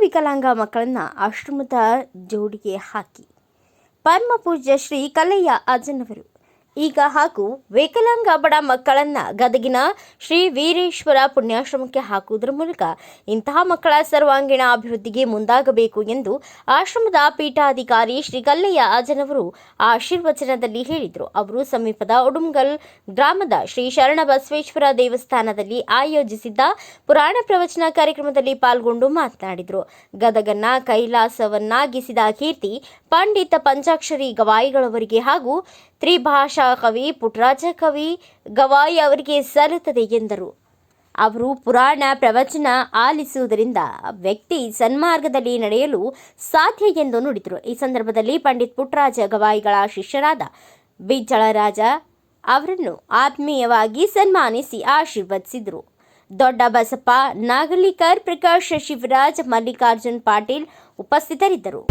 ವಿಕಲಾಂಗ ಮಕ್ಕಳನ್ನ ಆಶ್ರಮದ ಜೋಡಿಗೆ ಹಾಕಿ. ಪರಮ ಪೂಜ್ಯ ಶ್ರೀ ಕಲ್ಲಯ್ಯ ಅಜ್ಜನವರು ಈಗ ಹಾಗೂ ವಿಕಲಾಂಗ ಬಡ ಮಕ್ಕಳನ್ನ ಗದಗಿನ ಶ್ರೀ ವೀರೇಶ್ವರ ಪುಣ್ಯಾಶ್ರಮಕ್ಕೆ ಹಾಕುವುದರ ಮೂಲಕ ಇಂತಹ ಮಕ್ಕಳ ಸರ್ವಾಂಗೀಣ ಅಭಿವೃದ್ಧಿಗೆ ಮುಂದಾಗಬೇಕು ಎಂದು ಆಶ್ರಮದ ಪೀಠಾಧಿಕಾರಿ ಶ್ರೀ ಕಲ್ಲಯ್ಯ ಆಜನವರು ಆಶೀರ್ವಚನದಲ್ಲಿ ಹೇಳಿದರು. ಅವರು ಸಮೀಪದ ಉಡುಮ್ಗಲ್ ಗ್ರಾಮದ ಶ್ರೀ ಶರಣ ಬಸವೇಶ್ವರ ದೇವಸ್ಥಾನದಲ್ಲಿ ಆಯೋಜಿಸಿದ್ದ ಪುರಾಣ ಪ್ರವಚನ ಕಾರ್ಯಕ್ರಮದಲ್ಲಿ ಪಾಲ್ಗೊಂಡು ಮಾತನಾಡಿದರು. ಗದಗನ್ನ ಕೈಲಾಸವನ್ನಾಗಿಸಿದ ಕೀರ್ತಿ, ಪಂಡಿತ ಪಂಚಾಕ್ಷರಿ ಗವಾಯಿಗಳವರಿಗೆ ಹಾಗೂ ತ್ರಿಭಾಷಾ ಕವಿ ಪುಟ್ಟರಾಜ ಕವಿ ಗವಾಯಿ ಅವರಿಗೆ ಸಲ್ಲುತ್ತದೆ ಎಂದರು. ಅವರು ಪುರಾಣ ಪ್ರವಚನ ಆಲಿಸುವುದರಿಂದ ವ್ಯಕ್ತಿ ಸನ್ಮಾರ್ಗದಲ್ಲಿ ನಡೆಯಲು ಸಾಧ್ಯ ಎಂದು ನುಡಿದರು. ಈ ಸಂದರ್ಭದಲ್ಲಿ ಪಂಡಿತ್ ಪುಟ್ಟರಾಜ ಗವಾಯಿಗಳ ಶಿಷ್ಯರಾದ ಬಿಜ್ಜಳರಾಜ ಅವರನ್ನು ಆತ್ಮೀಯವಾಗಿ ಸನ್ಮಾನಿಸಿ ಆಶೀರ್ವದಿಸಿದರು. ದೊಡ್ಡ ಬಸಪ್ಪ ನಾಗಲಿಕರ್, ಪ್ರಕಾಶ್, ಶಿವರಾಜ್, ಮಲ್ಲಿಕಾರ್ಜುನ್ ಪಾಟೀಲ್ ಉಪಸ್ಥಿತರಿದ್ದರು.